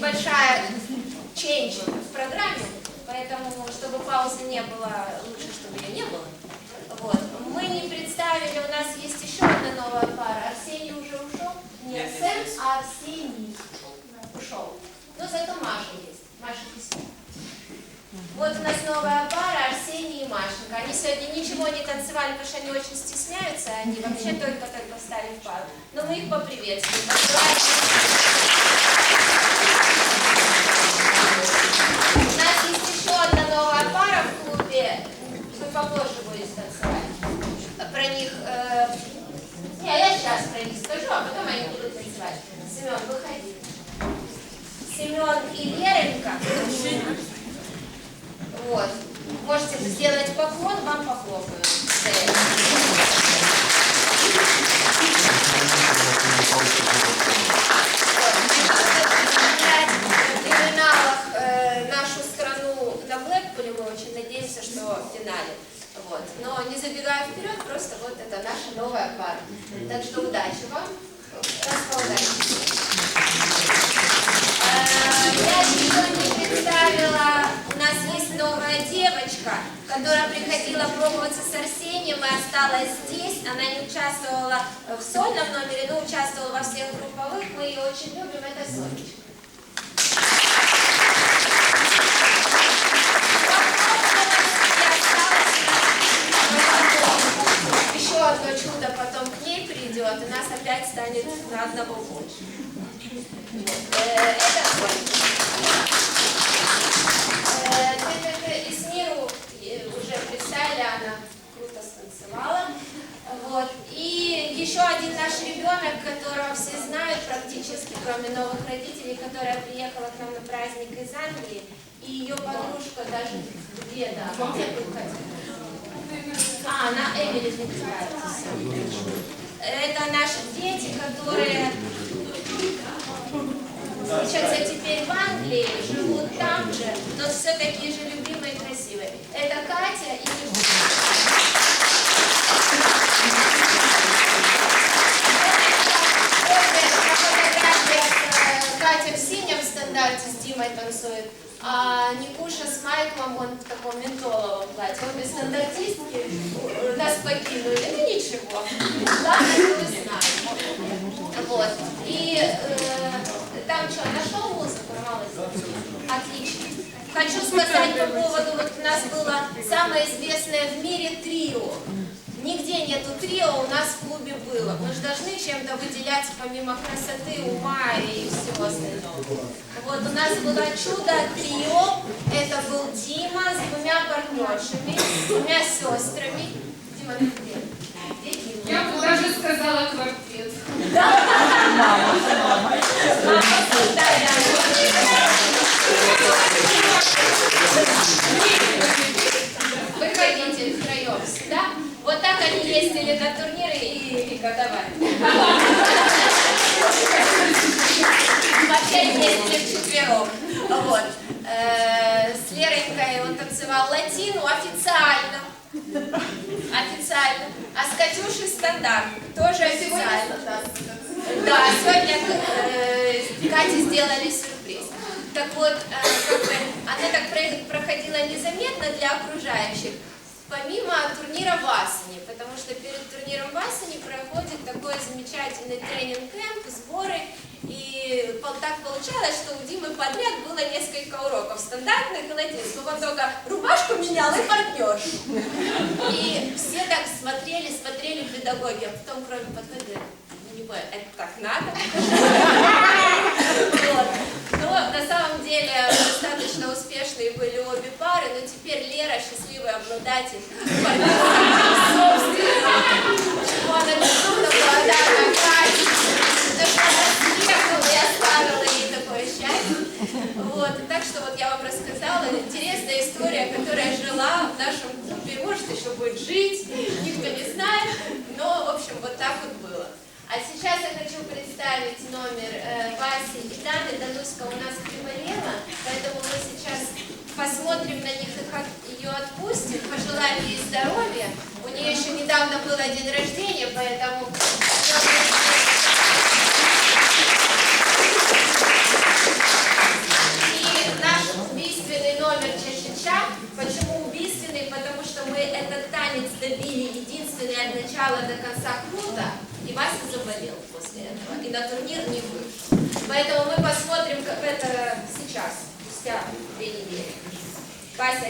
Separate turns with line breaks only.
небольшая change в программе, поэтому, чтобы паузы не было, лучше, чтобы ее не было. Вот. Мы не представили, у нас есть еще одна новая пара. Арсений уже ушел? Нет, Сэм, а Арсений ушел. Но зато Маша есть. Маша письмо. Вот у нас новая пара, Арсений и Машенька. Они сегодня ничего не танцевали, потому что они очень стесняются. Они вообще только-только встали в пару. Но мы их поприветствуем. Танцевать. Про них... э, Не, я сейчас про них скажу, а потом они будут танцевать. Семен, выходи. Семен и Леренька. Вот. Можете сделать поклон, вам похлопаю. В финалах э, нашу страну на Блэкпуле мы очень надеемся, что в финале. Вот. Но не забегая вперед, просто вот это пара. Так что удачи вам. Э, Я еще не представила, у нас есть новая девочка, которая приходила пробоваться с Арсением и осталась здесь. Она не участвовала в сольном номере, но участвовала во всех групповых. Мы ее очень любим, это Сонечка. Еще одно чудо потом к придет, и нас опять станет на одного больше. Э, Это. Э, ТТТ и Смиру э, уже представили, она круто станцевала. Вот. И еще один наш ребенок, которого все знают практически, кроме новых родителей, которая приехала к нам на праздник из Англии, и ее подружка даже где тут А, она Эмили называется. Наши дети, которые учатся теперь в Англии, живут там же, но все такие же любимые и красивые. Это Катя и Катя в синем стандарте с Димой танцует, а Никуша с Майклом, он в таком ментоловом платье. Обе стандартистки нас покинули, ну ничего. Главное, что вы знаете. Вот. И э, что, нашел музыку, молодец? Отлично. Хочу сказать по поводу, вот у нас было самое известное в мире трио. Нигде нету трио, у нас в клубе было. Мы же должны чем-то выделяться помимо красоты, ума и всего остального. Вот у нас было чудо трио. Это был Дима с двумя партнершами, с двумя сестрами. Дима, ты где? Где Дима?
Я бы даже сказала квартет.
Выходите втроем сюда. Вот так они ездили на турниры и рекодовали. Вообще ездили вчетвером. Вот. Э, С Леронькой он танцевал латину официально. Официально. А с Катюшей стандарт. Тоже официально. Да, сегодня э, Кате сделали сюрприз. Так вот, э, как бы, она так про- проходила незаметно для окружающих, помимо турнира в Асане, потому что перед турниром в Асане проходит такой замечательный тренинг-кэмп, сборы, и так получалось, что у Димы подряд было несколько уроков стандартных и латинских. Он только рубашку менял и партнершу. И все так смотрели, смотрели педагоги, а потом кроме говорят, «Ну, не понял, это так надо? Вот. Но на самом деле достаточно успешные были обе пары, но теперь Лера счастливый обладатель собственного. Кате. Потому что она съехала и оставила ей такое счастье. Вот. Так что вот я вам рассказала интересная история, которая жила в нашем клубе. Может, еще будет жить, никто не знает. Но, в общем, вот так вот было. А сейчас я хочу представить номер э, Васи и Даны. Дануська у нас приболела, благодати и здоровья. У нее еще недавно был день рождения, поэтому... И наш убийственный номер Чешича. Почему убийственный? Потому что мы этот танец добили единственный от начала до конца круто. И Вася заболел после этого. И на турнир не вышел. Поэтому мы посмотрим, как это сейчас, спустя две недели. Вася